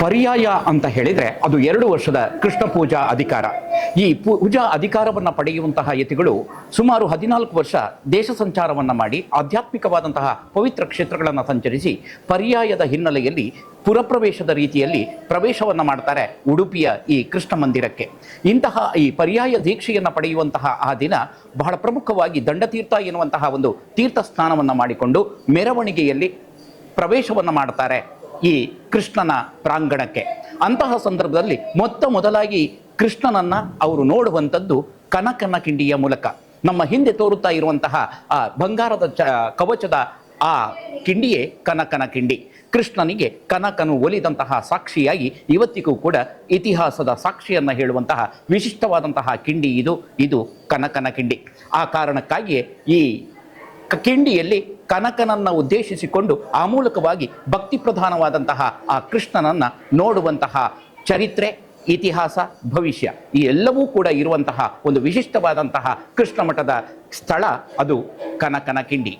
ಪರ್ಯಾಯ ಅಂತ ಹೇಳಿದರೆ ಅದು ಎರಡು ವರ್ಷದ ಕೃಷ್ಣ ಪೂಜಾ ಅಧಿಕಾರ. ಈ ಪೂಜಾ ಅಧಿಕಾರವನ್ನು ಪಡೆಯುವಂತಹ ಯತಿಗಳು ಸುಮಾರು ಹದಿನಾಲ್ಕು ವರ್ಷ ದೇಶ ಸಂಚಾರವನ್ನು ಮಾಡಿ ಆಧ್ಯಾತ್ಮಿಕವಾದಂತಹ ಪವಿತ್ರ ಕ್ಷೇತ್ರಗಳನ್ನು ಸಂಚರಿಸಿ ಪರ್ಯಾಯದ ಹಿನ್ನೆಲೆಯಲ್ಲಿ ಪುರಪ್ರವೇಶದ ರೀತಿಯಲ್ಲಿ ಪ್ರವೇಶವನ್ನು ಮಾಡ್ತಾರೆ ಉಡುಪಿಯ ಈ ಕೃಷ್ಣ ಮಂದಿರಕ್ಕೆ. ಇಂತಹ ಈ ಪರ್ಯಾಯ ದೀಕ್ಷೆಯನ್ನು ಪಡೆಯುವಂತಹ ಆ ದಿನ ಬಹಳ ಪ್ರಮುಖವಾಗಿ ದಂಡತೀರ್ಥ ಎನ್ನುವಂತಹ ಒಂದು ತೀರ್ಥ ಸ್ನಾನವನ್ನು ಮಾಡಿಕೊಂಡು ಮೆರವಣಿಗೆಯಲ್ಲಿ ಪ್ರವೇಶವನ್ನು ಮಾಡ್ತಾರೆ. ಈ ಕೃಷ್ಣನ ಪ್ರಾಂಗಣಕ್ಕೆ. ಅಂತಹ ಸಂದರ್ಭದಲ್ಲಿ ಮೊತ್ತ ಮೊದಲಾಗಿ ಕೃಷ್ಣನನ್ನ ಅವರು ನೋಡುವಂಥದ್ದು ಕನಕನ ಕಿಂಡಿಯ ಮೂಲಕ. ನಮ್ಮ ಹಿಂದೆ ತೋರುತ್ತಾ ಇರುವಂತಹ ಆ ಬಂಗಾರದ ಚ, ಕವಚದ ಆ ಕಿಂಡಿಯೇ ಕನಕನ ಕಿಂಡಿ. ಕೃಷ್ಣನಿಗೆ ಕನಕನು ಒಲಿದಂತಹ ಸಾಕ್ಷಿಯಾಗಿ ಇವತ್ತಿಗೂ ಕೂಡ ಇತಿಹಾಸದ ಸಾಕ್ಷಿಯನ್ನು ಹೇಳುವಂತಹ ವಿಶಿಷ್ಟವಾದಂತಹ ಕಿಂಡಿ ಇದು ಇದು ಕನಕನ ಕಿಂಡಿ. ಆ ಕಾರಣಕ್ಕಾಗಿಯೇ ಈ ಕಿಂಡಿಯಲ್ಲಿ ಕನಕನನ್ನ ಉದ್ದೇಶಿಸಿಕೊಂಡು ಆ ಮೂಲಕವಾಗಿ ಭಕ್ತಿ ಪ್ರಧಾನವಾದಂತಹ ಆ ಕೃಷ್ಣನನ್ನ ನೋಡುವಂತಹ ಚರಿತ್ರೆ, ಇತಿಹಾಸ, ಭವಿಷ್ಯ ಈ ಎಲ್ಲವೂ ಕೂಡ ಇರುವಂತಹ ಒಂದು ವಿಶಿಷ್ಟವಾದಂತಹ ಕೃಷ್ಣ ಮಠದ ಸ್ಥಳ ಅದು ಕನಕನ ಕಿಂಡಿ.